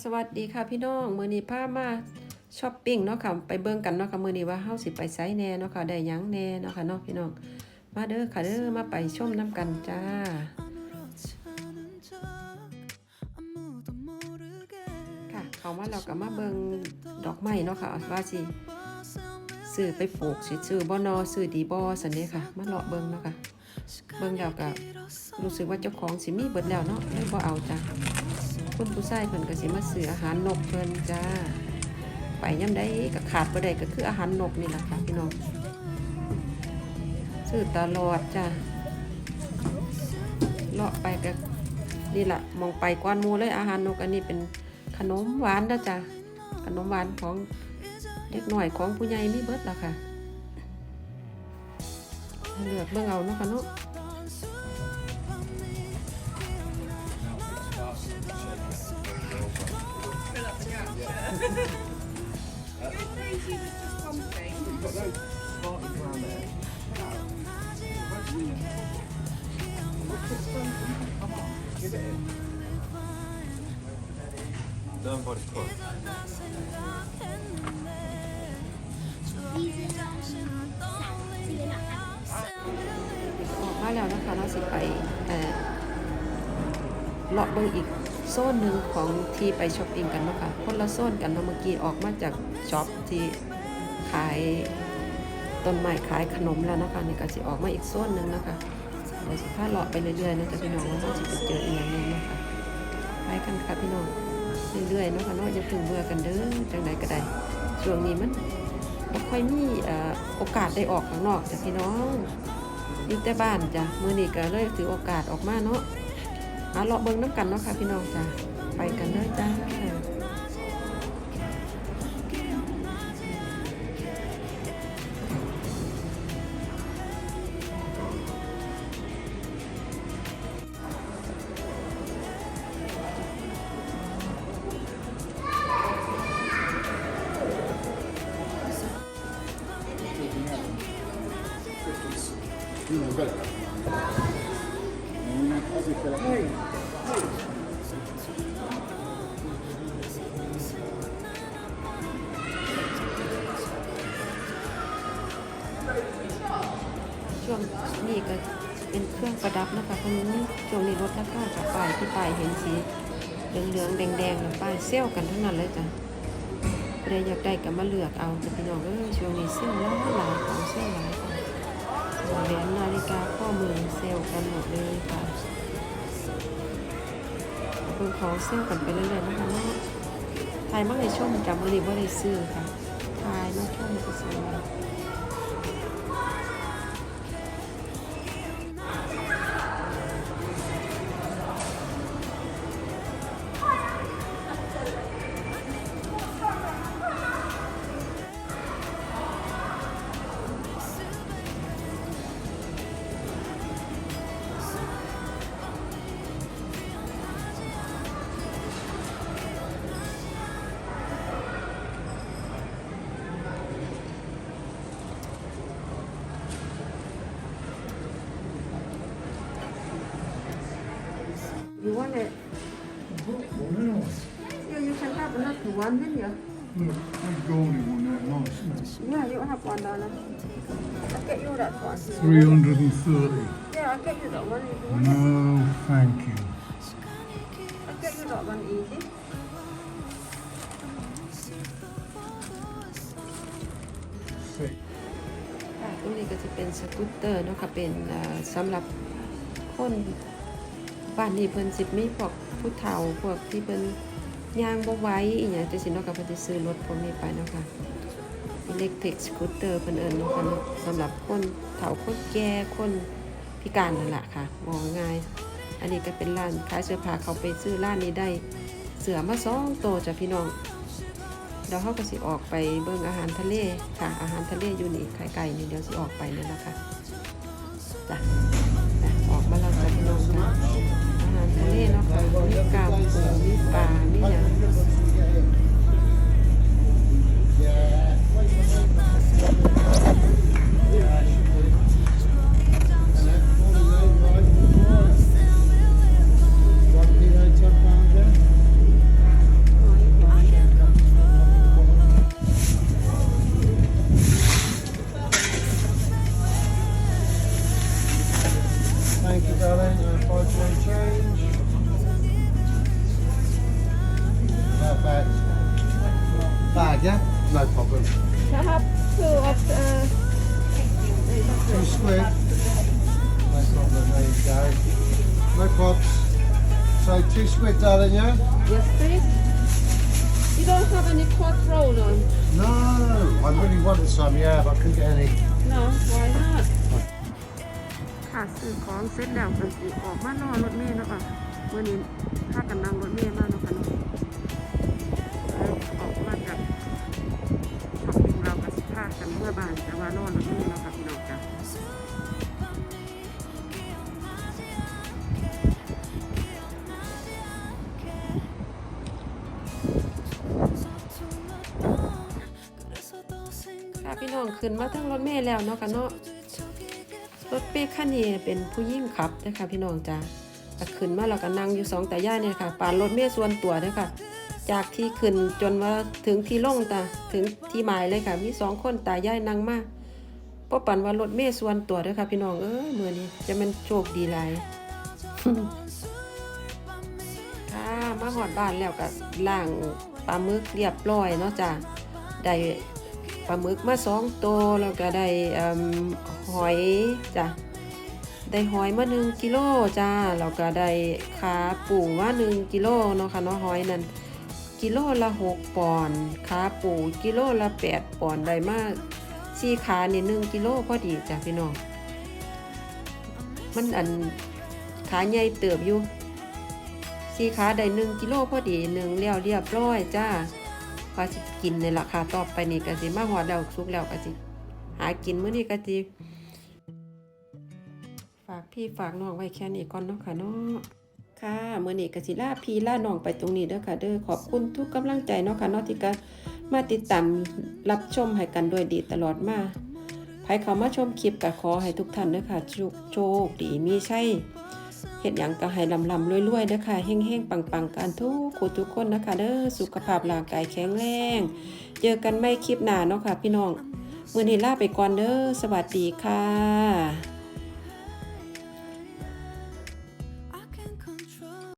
สวัสดีค่ะพี่น้องมือนี้พามาช้อปปิ้งเนาะค่ะไปเบิ่งกันเนาะค่ะมือนี้ว่าเฮาสิไปไสแน่เนาะค่ะได้ยังแน่เนาะค่ะเนาะพี่น้องมาเด้อค่ะเด้อมาไปชมน้ำกันจ้าค่ะเขามาเราก็มาเบิ่งดอกไม้เนาะค่ะว่าสิซื้อไปปลูกสิซื้อบ่นอซื้อดีบ่ซั่นเด้ค่ะมาเลาะเบิ่งเนาะค่ะ เบิ่งแล้วก็รู้สึกว่าเจ้าของสิมีเบิดแล้วเนาะเลยบ่เอาจ้ะคุณผู้ชายเพิ่นก็สิมาซื้ออาหารนกเพิ่นจ้า ไปย่ำได้ก็ขาดบ่ได้ก็คืออาหารนกนี่แหละค่ะพี่น้องซื้อตลอดจ้าเลาะไปก็นี่แหละมองไปกวนมูเลยอาหารนกอันนี้เป็นขนมหวานนะจ้าขนมหวานของเด็กหน่อยของผู้ใหญ่มีเบิดแล้วค่ะ เลือกเบิ่งเอาเนาะค่ะเนาะ Dön var det kvar. ออกมา แล้วนะคะเราสิไปเลาะเบิ่งอีกโซนหนึ่งของที่ไปช้อปปิ้งกันเนาะค่ะคนละโซนกันเนาะเมื่อกี้ออกมาจากช็อปที่ขายต้นไม้ขายขนมแล้วนะคะนี่ก็สิออกมาอีกโซนหนึ่งนะคะเดี๋ยวสิพาเลาะไปเรื่อยๆนะจ๊ะพี่น้องว่าเราจะไปเจออีกอย่างหนึงนะคะไปกันค่ะพี่น้องเรื่อยๆนะคะเนาะอย่าเพิ่งเบื่อกันเด้อจังใดก็ได้ช่วงนี้มันบ่ค่อยมีโอกาสได้ออกข้างนอกจ้ะพี่น้อง อยู่แต่บ้านจ้ะมือนี้ก็เลยถือโอกาสออกมาเนาะหาเลาะเบิ้งน้ำกันเนาะค่ะพี่น้องจ้ะไปกันเลยจ้า ช่วงนี้ก็เป็นเครื่องประดับนะคะเพราะนี้ช่วงนี้ลดราคาจากป้ายที่ป้ายเห็นสีเหลืองๆแดงๆนะป้ายเซลกันทั้งนั้นเลยจ้ะใครอยากได้ก็มาเลือกเอาจะพี่น้องเอ้ยช่วงนี้เซลล์หลายหลายของเซลล์หลาย แหวนนาฬิกาข้อมือเซลล์กันหมดเลยค่ะเบิ่งขอเซลล์กันไปเรื่อยๆนะคะเนาะถ่ายมาในช่วงจำวันนี้ว่าได้ซื้อค่ะทายมาช่วงจ You want it? Yeah, you can have another one, then you. Look, that golden one there, nice, isn't it? Yeah, you have one, darling. I'll get you that one. 330. Yeah, I'll get you that one if you want it. No, thank you. I'll get you that one easy. ค่ะตรงนี้ก็จะเป็นสกูตเตอร์เนาะค่ะเป็นเอ่อสำหรับคน บ้านนี้เพิ่นสิมีพวกผู้เฒ่าพวกที่เพิ่นย่างบ่ไหว้อีหยังจังซี่เนาะก็เพิ่นสิซื้อรถพวกนี้ไปเนาะค่ะ electric scooter เพิ่นเอิ้นเนาะค่ะเนาะสำหรับคนเฒ่าคนแก่คนพิการนั่นแหละค่ะมองง่าย อันนี้ก็เป็นร้านขายเสื้อผ้าเขาไปซื้อร้านนี้ได้ เสือมาสองตัวจ้ะพี่น้องเดี๋ยวเขาก็สิออกไปเบิ่งอาหารทะเลค่ะ อาหารทะเลอยู่นี่ไข่ไก่นี่เดี๋ยวสิออกไปนั่นแหละค่ะจ้ะออกมาแล้วจ้ะพี่น้องนะ ทะเลเนาะค่ะมีกาบปูมีปลามีหยัง yeah? No problem. Perhaps two of the Two squid. No problem. There you go. No props. So two squid, darling, yeah? yes please you don't have any quad roll on No, I really wanted some, yeah, but I couldn't get any. no why not ค่ะซื้อของเสร็จแล้วก็สิออกมารอรถเมล์เนาะค่ะเมื่อนี้พากันนั่งรถเมล์มาเนาะ ค่ะพี่น้องขึ้นมาทั้งรถเมล์แล้วเนาะค่ะเนาะรถเมล์คันนี้เป็นผู้ยิ่งขับนะคะพี่น้องจ้าขึ้นมาแล้วก็นั่งอยู่สองแตายาเนี่ยค่ะปานรถเมล์ส่วนตัวเด้อค่ะ จากที่ขึ้นจนมาถึงที่ลงตาถึงที่หมายเลยค่ะ มีสองคนตาย่ายนั่งมาเพราะปันว่ารถเมล์ส่วนตัวเด้อค่ะ พี่น้องเอ้ยมือนี้จะมันโชคดีหลายค่ะมาหอดบ้านแล้วก็ล้างปลาหมึกเรียบร้อยเนาะจ้ะได้ ปลาหมึกมาสองตัวแล้วก็ได้หอยจ้ะได้หอยมาหนึ่งกิโลจ้าแล้วก็ได้ขาปูมาหนึ่งกิโลเนาะค่ะเนาะหอยนั่นกิโลละหกปอนด์ขาปูกิโลละแปดปอนด์ได้มาสี่ขานี่หนึ่งกิโลพอดีจ้ะพี่น้องมันอันขาใหญ่เติบอยู่สีขาได้หนึ่งกิโลพอดีหนึ่งเลี้ยวเรียบร้อยจ้า ว่าสิกินในราคาต่อไปนี่ก็สิมาหอดแล้วสุกแล้วก็สิหากินมื้อนี้ก็สิฝากพี่ฝากน้องไว้แค่นี้ก่อนเนาะค่ะเนาะค่ะมื้อนี้ก็สิลาพี่ลาน้องไปตรงนี้เด้อค่ะเด้อขอบคุณทุกกำลังใจเนาะค่ะเนาะที่ก็มาติดตามรับชมให้กันด้วยดีตลอดมาใครเข้ามาชมคลิปก็ขอให้ทุกท่านเด้อค่ะโชคโชคดีมีชัย เห็ดอยังก็ให้ลำลำรวยๆเด้อค่ะเฮ่งๆปังๆกันทุกคนทุกคนนะคะเด้อสุขภาพร่างกายแข็งแรงเจอกันไม่คลิปหน้าเนาะค่ะ พี่น้อง มือนี้ลาไปก่อนเด้อสวัสดีค่ะ